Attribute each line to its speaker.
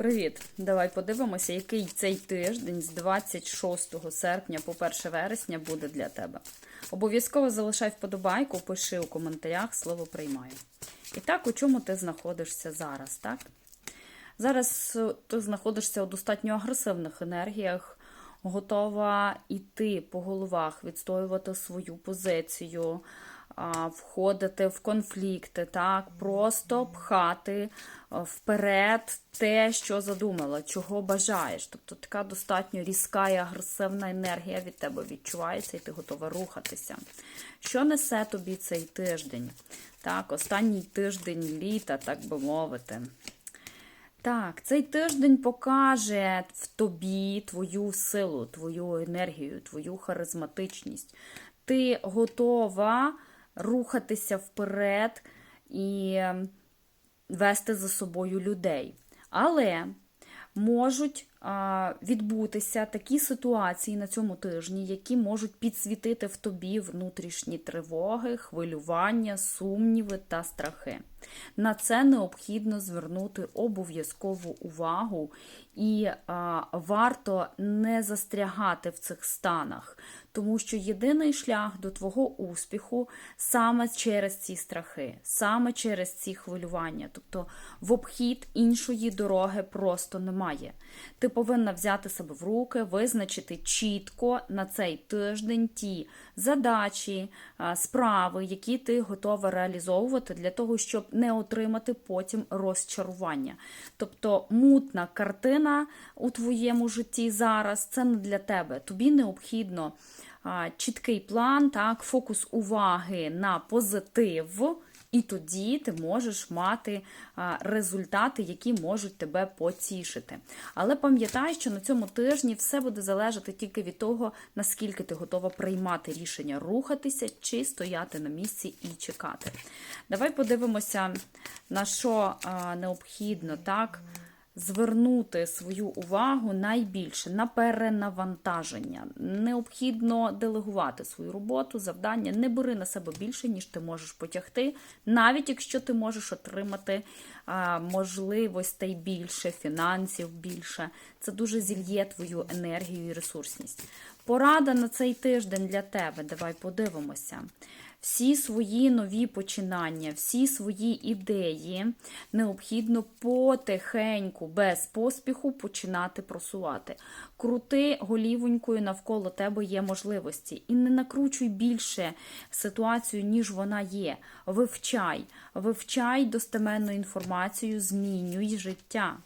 Speaker 1: Привіт! Давай подивимося, який цей тиждень з 26 серпня по 1 вересня буде для тебе. Обов'язково залишай вподобайку, пиши у коментарях слово приймаю. І так, у чому ти знаходишся зараз, так? Зараз е, ти знаходишся у достатньо агресивних енергіях, готова йти по головах, відстоювати свою позицію, входити в конфлікти, так, просто пхати вперед те, що задумала, чого бажаєш. Тобто така достатньо різка і агресивна енергія від тебе відчувається, і ти готова рухатися. Що несе тобі цей тиждень? Так, останній тиждень літа, так би мовити. Так, цей тиждень покаже в тобі твою силу, твою енергію, твою харизматичність. Ти готова рухатися вперед і вести за собою людей. Але можуть відбутися такі ситуації на цьому тижні, які можуть підсвітити в тобі внутрішні тривоги, хвилювання, сумніви та страхи. На це необхідно звернути обов'язкову увагу, і а, варто не застрягати в цих станах, тому що єдиний шлях до твого успіху саме через ці страхи, саме через ці хвилювання. Тобто в обхід іншої дороги просто немає. Ти повинна взяти себе в руки, визначити чітко на цей тиждень ті задачі, справи, які ти готова реалізовувати для того, щоб не отримати потім розчарування. Тобто мутна картина у твоєму житті зараз це не для тебе. Тобі необхідно чіткий план, так, фокус уваги на позитив. І тоді ти можеш мати результати, які можуть тебе потішити. Але пам'ятай, що на цьому тижні все буде залежати тільки від того, наскільки ти готова приймати рішення рухатися чи стояти на місці і чекати. Давай подивимося, на що необхідно так. Звернути свою увагу найбільше на перенавантаження. Необхідно делегувати свою роботу, завдання. Не бери на себе більше, ніж ти можеш потягти, навіть якщо ти можеш отримати можливостей більше, фінансів більше. Це дуже зільє твою енергію і ресурсність. Порада на цей тиждень для тебе. Давай подивимося. Всі свої нові починання, всі свої ідеї необхідно потихеньку, без поспіху починати просувати. Крути голівонькою навколо тебе є можливості. І не накручуй більше ситуацію, ніж вона є. Вивчай, вивчай достеменну інформацію, змінюй життя.